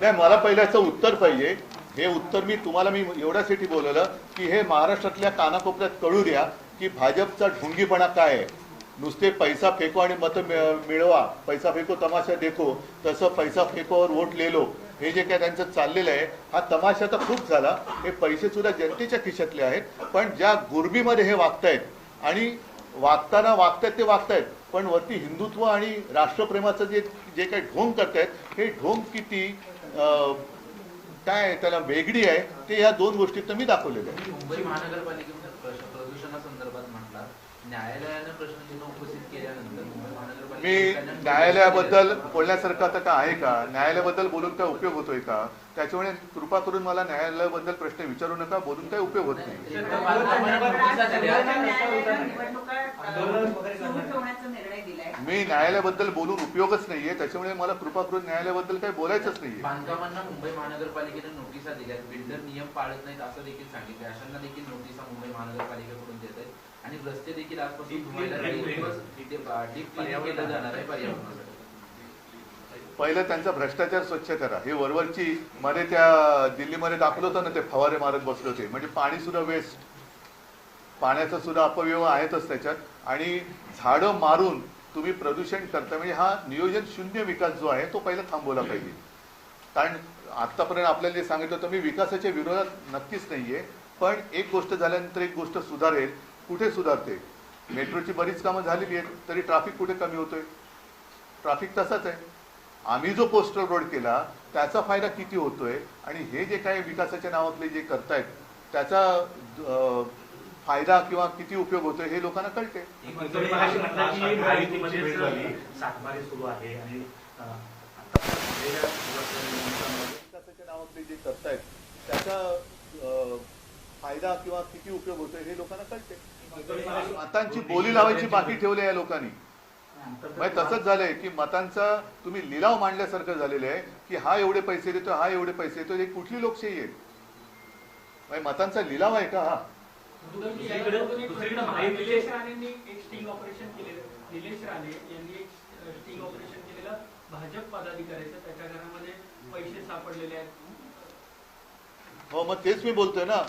नाही मला पहिलं याचं उत्तर पाहिजे. हे उत्तर मी तुम्हाला मी एवढ्यासाठी बोलवलं की हे महाराष्ट्रातल्या कानाकोपऱ्यात कळू द्या की भाजपचा ढुंगीपणा काय आहे. नुसते पैसा फेको आणि मत मिळवा. पैसा फेको तमाशा देखो. तसं पैसा फेकोवर वोट लेलो हे जे काय त्यांचं चाललेलं आहे हा तमाशा तर खूप झाला. हे पैसेसुद्धा जनतेच्या खिशातले आहेत. पण ज्या गुरबीमध्ये हे वागतायत आणि वागताना वागतायत ते वागतायत. पण वरती हिंदुत्व आणि राष्ट्रप्रेमाचं जे जे काही ढोंग करतायत हे ढोंग किती काय त्याला वेगळी आहे ते या दोन गोष्टीत मी दाखवलेलं आहे मुंबई महानगरपालिकेमध्ये प्रश्न प्रदूषणासंदर्भात म्हटला न्यायालयाने प्रश्न चिन्ह उपस्थित केल्यानंतर मुंबई मी न्यायालयाबद्दल बोलण्यासारखं आता का आहे का? न्यायालयाबद्दल बोलून काय उपयोग होतोय का? त्याच्यामुळे कृपा करून मला न्यायालयाबद्दल प्रश्न विचारू नका बोलून काय उपयोग होत नाही. दिलाय. मी न्यायालयाबद्दल बोलून उपयोगच नाहीये. त्याच्यामुळे मला कृपा करून न्यायालयाबद्दल काही बोलायचंच नाहीये. बांधकामांना मुंबई महानगरपालिकेने नोटिसा दिल्यात बिल्डर नियम पाळत नाहीत असं देखील सांगितले अशांना देखील नोटिसा मुंबई महानगरपालिकेकडून देत आहेत. आणि रस्ते देखील आजपासून केलं जाणार आहे पर्यावरणासाठी. पहिलं त्यांचा भ्रष्टाचार स्वच्छ करा. हे वरवरची मध्ये त्या दिल्लीमध्ये दाखवलं होतं ना ते फवारे मारत बसले होते. म्हणजे पाणी सुद्धा वेस्ट पाण्याचा सुद्धा अपव्यव आहेतच त्याच्यात. आणि झाडं मारून तुम्ही प्रदूषण करता म्हणजे हा नियोजन शून्य विकास जो आहे तो पहिला थांबवला पाहिजे. कारण आतापर्यंत आपल्याला जे सांगितलं होतं मी विकासाच्या विरोधात नक्कीच नाहीये. पण एक गोष्ट झाल्यानंतर एक गोष्ट सुधारेल कुठे सुधारते? मेट्रोची बरीच कामं झालेली आहेत तरी ट्रॅफिक कुठे कमी होतोय? ट्रॅफिक तसाच आहे. आम्ही जो पोस्टल रोड केला त्याचा फायदा किती होतोय? आणि हे जे काही विकासाच्या नावातले जे करतायत त्याचा फायदा किंवा किती उपयोग होतोय हे लोकांना कळते नावातले जे करतायत त्याचा फायदा किंवा किती उपयोग होतोय हे लोकांना कळते मतांची बोली लावायची बाकी ठेवली या लोकांनी. म्हणजे तसंच झालंय की मतांचा तुम्ही लिलाव मांडल्यासारखं झालेलं आहे की हा एवढे पैसे देतो हा एवढे पैसे देतो हे कुठली लोकशाही आहे? म्हणजे मतांचा लिलाव आहे का हा? दुसरीकडे दुसरीकडे महायुतीचे निलेश राणेंनी एक स्टिंग ऑपरेशन केलेलं. निलेश राणे यांनी एक स्टिंग ऑपरेशन केलेलं. भाजप पदाधिकाऱ्याचं. त्याच्या घरामध्ये पैसे सापडलेले आहेत. हो मग तेच मी बोलतोय ना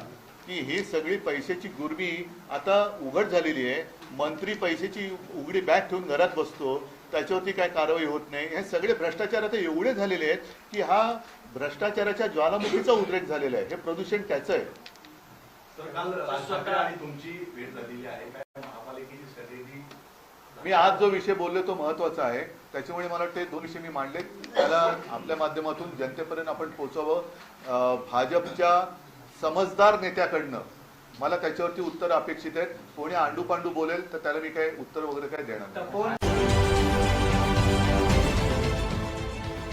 की ही सगळी पैशाची गुरबी आता उघड झालेली आहे. मंत्री पैशाची उघडी बॅग ठेवून घरात बसतो. त्याच्यावरती काय कारवाई होत नाही. हे सगळे भ्रष्टाचार आता एवढे झालेले आहेत की हा भ्रष्टाचाराच्या ज्वालामुखीचा उद्रेक झालेला आहे. हे प्रदूषण त्याचं आहे. मी आज जो विषय बोललो तो महत्त्वाचा आहे. त्याच्यामुळे मला वाटते दोन विषय मी मांडले त्याला आपल्या माध्यमातून जनतेपर्यंत आपण पोहोचावं. अं, भाजपच्या समजदार नेत्याकडनं मला त्याच्यावरती उत्तर अपेक्षित आहेत. कोणी आंडू पांडू बोलेल तर त्याला मी काय उत्तर वगैरे काय देणार